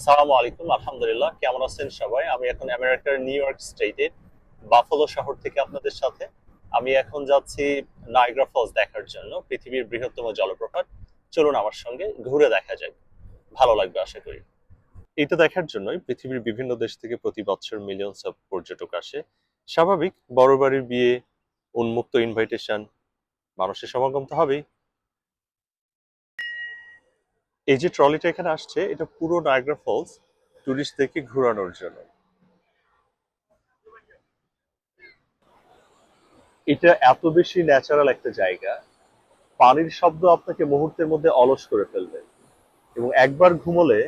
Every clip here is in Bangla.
আসসালামু আলাইকুম, আলহামদুলিল্লাহ। কেমন আছেন সবাই? আমি এখন আমেরিকার নিউ ইয়র্ক স্টেটের বাফলো শহর থেকে আপনাদের সাথে। আমি এখন যাচ্ছি নাইগ্রা ফলস দেখার জন্য, পৃথিবীর বৃহত্তম জলপ্রপাত। চলুন আমার সঙ্গে ঘুরে দেখা যাক। ভালো লাগবে আশা করি। এটা দেখার জন্যই পৃথিবীর বিভিন্ন দেশ থেকে প্রতি বছর মিলিয়নস অফ পর্যটক আসে। স্বাভাবিক, বড় বাড়ির বিয়ে, উন্মুক্ত ইনভাইটেশন মানুষের সমাগম তো হবেই। এই যে ট্রলিটা এখানে আসছে, এটা পুরো নায়াগ্রা ফলস টুরিস্টদেরকে ঘোরানোর জন্য। এটা এত বেশি ন্যাচারাল একটা জায়গা, পানির শব্দ আপনাকে মুহূর্তের মধ্যে অলস করে ফেলবে। এবং একবার ঘুমোলে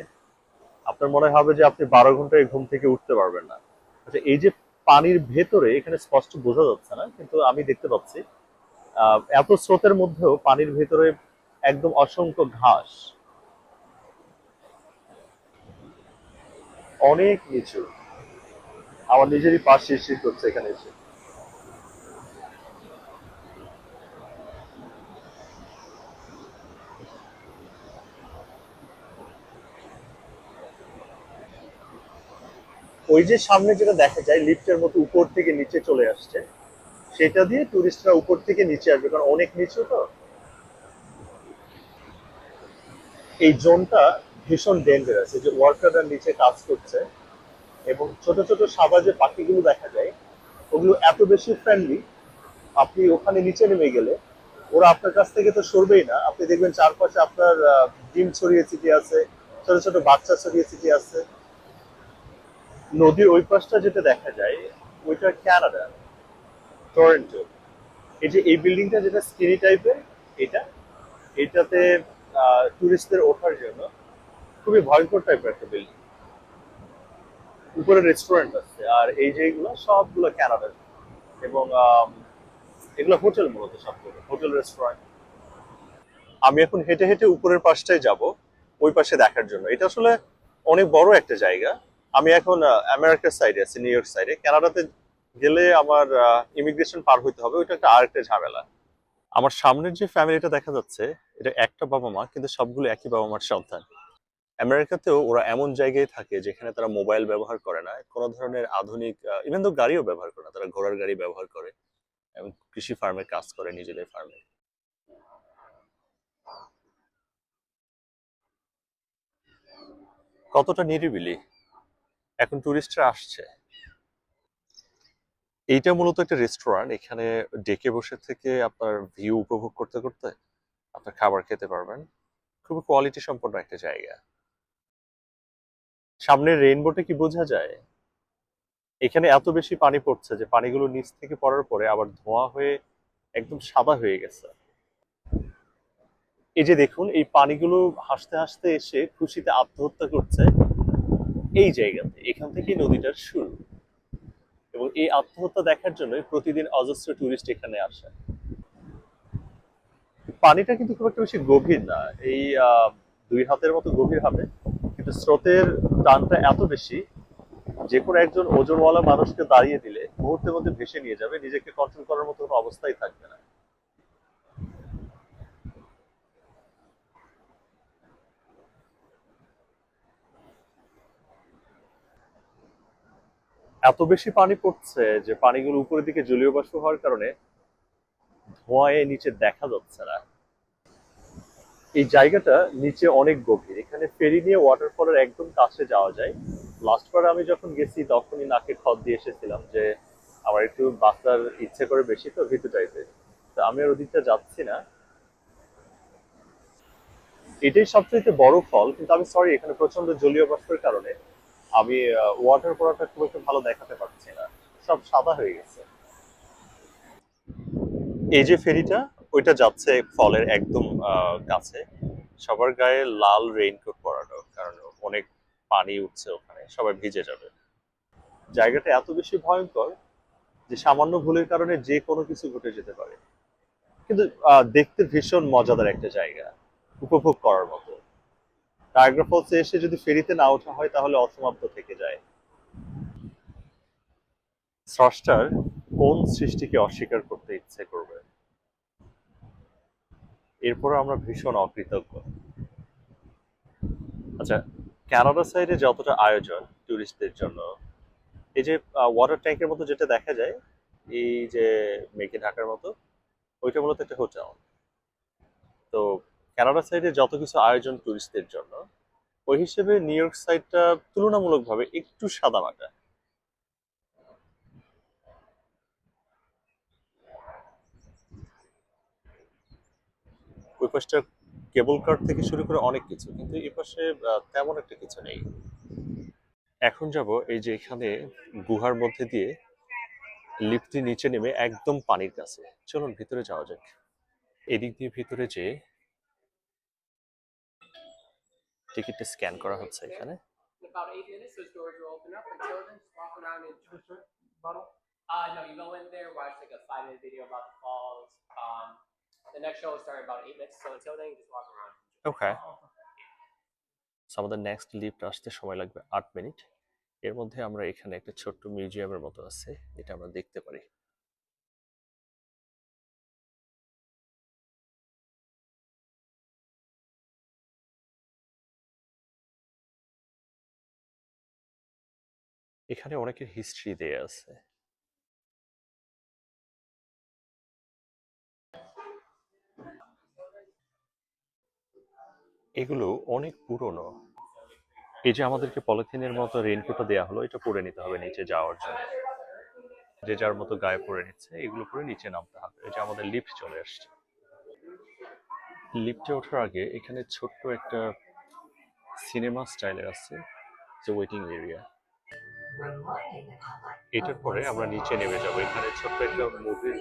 আপনার মনে হবে যে আপনি বারো ঘন্টায় ঘুম থেকে উঠতে পারবেন না। আচ্ছা এই যে পানির ভেতরে, এখানে স্পষ্ট বোঝা যাচ্ছে না, কিন্তু আমি দেখতে পাচ্ছি এত স্রোতের মধ্যেও পানির ভেতরে একদম অসংখ্য ঘাস অনেক নিচু। আমার নিজেরই পাশ শিরশির করছে এখানে এসে। ওই যে সামনে যেটা দেখা যায়, লিফটের মতো উপর থেকে নিচে চলে আসছে, সেটা দিয়ে টুরিস্টরা উপর থেকে নিচে আসবে, কারণ অনেক নিচু তো। এই জোনটা ভীষণ ডেঞ্জারাস এই যে ওয়ার্কাররা নিচে কাজ করছে এবং ছোট ছোট সাদা যে পাখিগুলো দেখা যায়, ওগুলো এত বেশি ফ্রেন্ডলি আপনি ওখানে নিচে নেমে গেলে ওরা আপনার কাছ থেকে তো সরবেই না। আপনি দেখবেন চারপাশে আপনার ডিম ছড়িয়ে ছিটিয়ে আছে, ছোট ছোট বাচ্চা ছড়িয়ে ছিটিয়ে আছে। নদীর ওই পাশটা যেটা দেখা যায়, ওইটা কানাডা টরেন্টো এই যে এই বিল্ডিংটা যেটা স্কিনি টাইপের এটা, এটাতে টুরিস্টদের ওঠার জন্য খুবই ভয়ঙ্কর টাইপের একটা বিল্ডিং উপরে রেস্টুরেন্ট আছে, আর এই যে এগুলো সবগুলো কানাডার এবং এগুলো হোটেল মূলত সবগুলো হোটেল রেস্টুরেন্ট আমি এখন হেঁটে হেঁটে উপরের পাশটায় যাব, ওই পাশে দেখার জন্য। এটা আসলে অনেক বড় একটা জায়গা। আমি এখন আমেরিকার সাইডে আছি নিউ ইয়র্ক সাইডে কানাডাতে গেলে আমার ইমিগ্রেশন পার হইতে হবে, ওইটা একটা আরেকটা ঝামেলা। আমার সামনের যে ফ্যামিলিটা দেখা যাচ্ছে, এটা একটা বাবা মা কিন্তু সবগুলো একই বাবা মার সন্তান। আমেরিকাতেও ওরা এমন জায়গায় থাকে যেখানে তারা মোবাইল ব্যবহার করে না, কোনো ধরনের আধুনিক ইভেন তো গাড়িও ব্যবহার করে না, তারা ঘোড়ার গাড়ি ব্যবহার করে এবং কৃষি ফার্মে কাজ করে নিজেদের ফার্মে কতটা নিরিবিলি? এখন টুরিস্টরা আসছে। এইটা মূলত একটা রেস্টুরেন্ট এখানে ডেকে বসে থেকে আপনার ভিউ উপভোগ করতে করতে আপনার খাবার খেতে পারবেন। খুবই কোয়ালিটি সম্পন্ন একটা জায়গা। সামনের রেইনবোতে কি বোঝা যায়? এখানে এত বেশি পানি পড়ছে যে পানিগুলো নিচ থেকে পড়ার পরে আবার ধোঁয়া হয়ে একদম সাদা হয়ে গেছে। এই যে দেখুন, এই পানিগুলো হাসতে হাসতে এসে খুশিতে আত্মহত্যা করছে এই জায়গাতে, এখান থেকেই নদীটার শুরু। এবং এই আত্মহত্যা দেখার জন্যই প্রতিদিন অজস্র টুরিস্ট এখানে আসে। পানিটা কিন্তু খুব একটা বেশি গভীর না, এই দুই হাতের মতো গভীর হবে। কিন্তু স্রোতের টানটা এত বেশি যে কোনো একজন ওজনওয়ালা মানুষকে দাঁড়িয়ে দিলে মুহূর্তের মধ্যে ভেসে নিয়ে যাবে, নিজেকে কন্ট্রোল করার মতো কোনো অবস্থাই থাকবে না। এত বেশি পানি পড়ছে যে পানিগুলো উপরের দিকে জলীয় বাষ্প হওয়ার কারণে ধোঁয়ায় নিচে দেখা যাচ্ছে না। এই জায়গাটা নিচে অনেক গভীর। এখানে ফেরি নিয়ে ওয়াটারফলের একদম কাছে যাওয়া যায়। লাস্ট বার আমি যখন গেছি, তখনই নাকে খদ দিয়ে এসেছিলাম যে, আমার একটু বাঁচার ইচ্ছে করে বেশি তো, ভীতু টাইপের তো আমি আর ওদিকটা যাচ্ছি না। এটাই সবচেয়ে বড় ফল, কিন্তু আমি সরি এখানে প্রচণ্ড জলীয় বাষ্পের কারণে আমি ওয়াটার পড়াটা খুব একটা ভালো দেখাতে পারছি না। সব সাদা হয়ে গেছে। এই যে ফেরিটা ওইটা যাচ্ছে ফলের একদম কাছে। সবার গায়ে লাল রেইনকোট পরানো, কারণ অনেক পানি উঠছে ওখানে, সবাই ভিজে যাবে। জায়গাটা এত বেশি ভয়ঙ্কর যে সামান্য ভুলের কারণে যে কোনো কিছু ঘটে যেতে পারে। কিন্তু দেখতে ভীষণ মজাদার একটা জায়গা, উপভোগ করার মতো। নায়াগ্রা ফলসে এসে যদি ফেরিতে না ওঠা হয়, তাহলে অসমাপ্ত থেকে যায়। স্রষ্টার কোন সৃষ্টিকে অস্বীকার করতে ইচ্ছে করবে? এরপর আমরা ভীষণ অকৃতজ্ঞ। আচ্ছা কানাডা সাইডে যতটা আয়োজন টুরিস্টদের জন্য, এই যে ওয়াটার ট্যাঙ্কের মতো যেটা দেখা যায়, এই যে, মেঘে ঢাকার মতো, ওইটা মূলত একটা হোটেল তো কানাডা সাইডে যত কিছু আয়োজন টুরিস্টদের জন্য, ওই হিসেবে নিউ ইয়র্ক সাইডটা তুলনামূলকভাবে একটু সাদামাটা ওই পাশটা কেবল কার থেকে শুরু করে অনেক কিছু কিন্তু এই পাশে তেমন একটা কিছু নেই এখন যাব এই যে এখানে গুহার মধ্যে দিয়ে লিফটটি নিচে নেমে একদম পানির কাছে চলুন ভিতরে যাওয়া যাক এদিক দিয়ে ভিতরে যে টিকিটটা স্ক্যান করা হচ্ছে এখানে. Uh, no, you go in there, watch like a five minute video about the falls. Um, the next show will start about eight minutes. So until then, just walk around. ওকে আমাদের নেক্সট লিফট আসতে সময় লাগবে আট মিনিট এর মধ্যে আমরা এখানে একটা ছোট্ট মিউজিয়ামের মতো আছে এটা আমরা দেখতে পারি এখানে অনেকের হিস্ট্রি দেয়া আছে এগুলো অনেক পুরনো। এই যে আমাদেরকে পলিথিনের মতো রেইনকোটটা দেওয়া হলো, এটা পরে নিতে হবে নিচে যাওয়ার জন্য। যে যার মতো গায়ে পরে নিচ্ছে, এগুলো পরে নিচে নামতে হবে। এই যে আমাদের লিফট চলে আসছে। লিফটে ওঠার আগে এখানে ছোট্ট একটা সিনেমা স্টাইলের আছে যে ওয়েটিং এরিয়া এটার পরে আমরা নিচে নেমে যাব। এখানে ছোট্ট একটা মুভির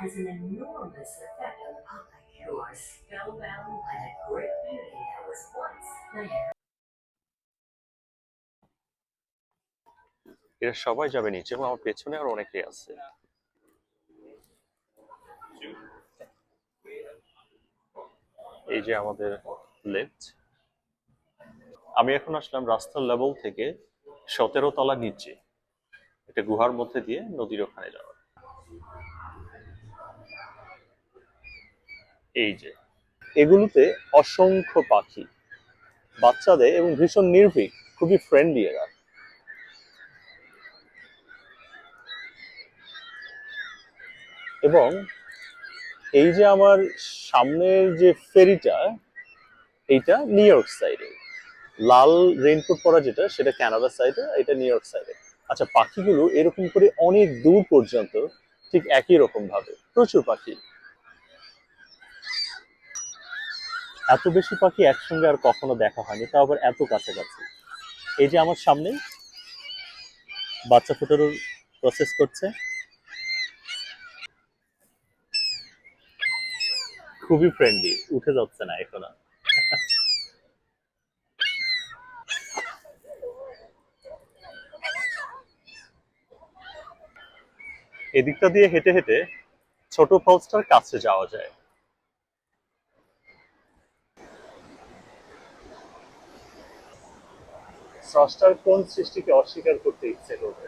has an enormous effect on the public who are spellbound by the great beauty that was once there. এরা সবাই যাবে নিচে, এবং আমার পেছনে আর অনেকেই আছে। এই যে আমাদের লেফট আমি এখন আসলাম রাস্তার লেভেল থেকে সতেরো তলা নিচে। একটা গুহার মধ্যে দিয়ে নদীর ওখানে যাওয়ার। এই যে, এগুলোতে অসংখ্য পাখি বাচ্চাদের এবং ভীষণ নির্ভীক, খুবই ফ্রেন্ডলি এরা। এবং এই যে আমার সামনের যে ফেরিটা এইটা নিউ ইয়র্ক সাইডে লাল রেইনকোট পরা যেটা, সেটা কানাডা সাইডে এটা নিউ ইয়র্ক সাইডে আচ্ছা পাখিগুলো এরকম করে অনেক দূর পর্যন্ত ঠিক একই রকম ভাবে। প্রচুর পাখি। এত বেশি পাখি একসঙ্গে আর কখনো দেখা হয়নি তা আবার এত কাছাকাছি। এই যে আমার সামনে বাচ্চা ফোটানোর প্রসেস করছে। খুবই ফ্রেন্ডলি উঠে যাচ্ছে না এখন। এদিকটা দিয়ে হেঁটে হেঁটে ছোট ফলসটার কাছে যাওয়া যায়। স্রষ্টার কোন সৃষ্টিকে অস্বীকার করতে ইচ্ছে করবে?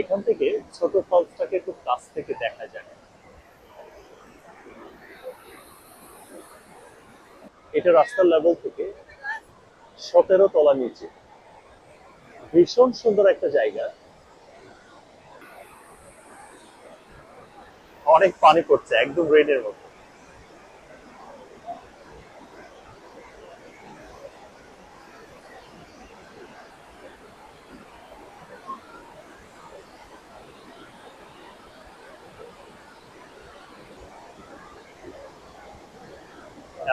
এখান থেকে ছোট ফলসটাকে খুব কাছ থেকে দেখা যায় এটা রাস্তার লেভেল থেকে সতেরো তলা নিচে। ভীষণ সুন্দর একটা জায়গা। অনেক পানি পড়ছে, একদম রেনের মতো।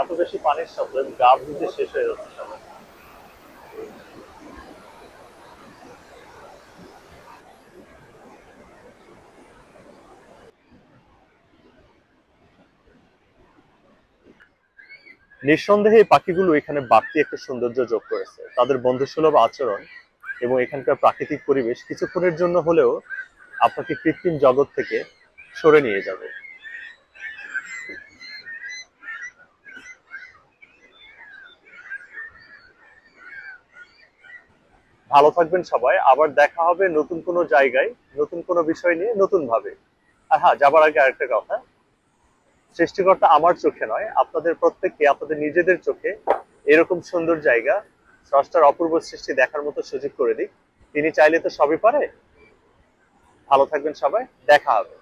এত বেশি পানির সাথে গা ভিজে শেষ হয়ে যাচ্ছে সবাই। নিঃসন্দেহে এই পাখিগুলো এখানে বাড়তি একটা সৌন্দর্য যোগ করেছে। তাদের বন্ধুসুলভ আচরণ এবং এখানকার প্রাকৃতিক পরিবেশ কিছুক্ষণের জন্য হলেও আপনাকে কৃত্রিম জগৎ থেকে সরে নিয়ে যাবে। ভালো থাকবেন সবাই। আবার দেখা হবে নতুন কোনো জায়গায়, নতুন কোনো বিষয় নিয়ে নতুন ভাবে আর হ্যাঁ যাবার আগে আরেকটা কথা। সৃষ্টিকর্তা আমার চোখে নয়, আপনাদের প্রত্যেককে, আপনাদের নিজেদের চোখে এরকম সুন্দর জায়গা, স্রষ্টার অপূর্ব সৃষ্টি দেখার মতো সুযোগ করে দিক। তিনি চাইলে তো সবই পারে। ভালো থাকবেন সবাই, দেখা হবে।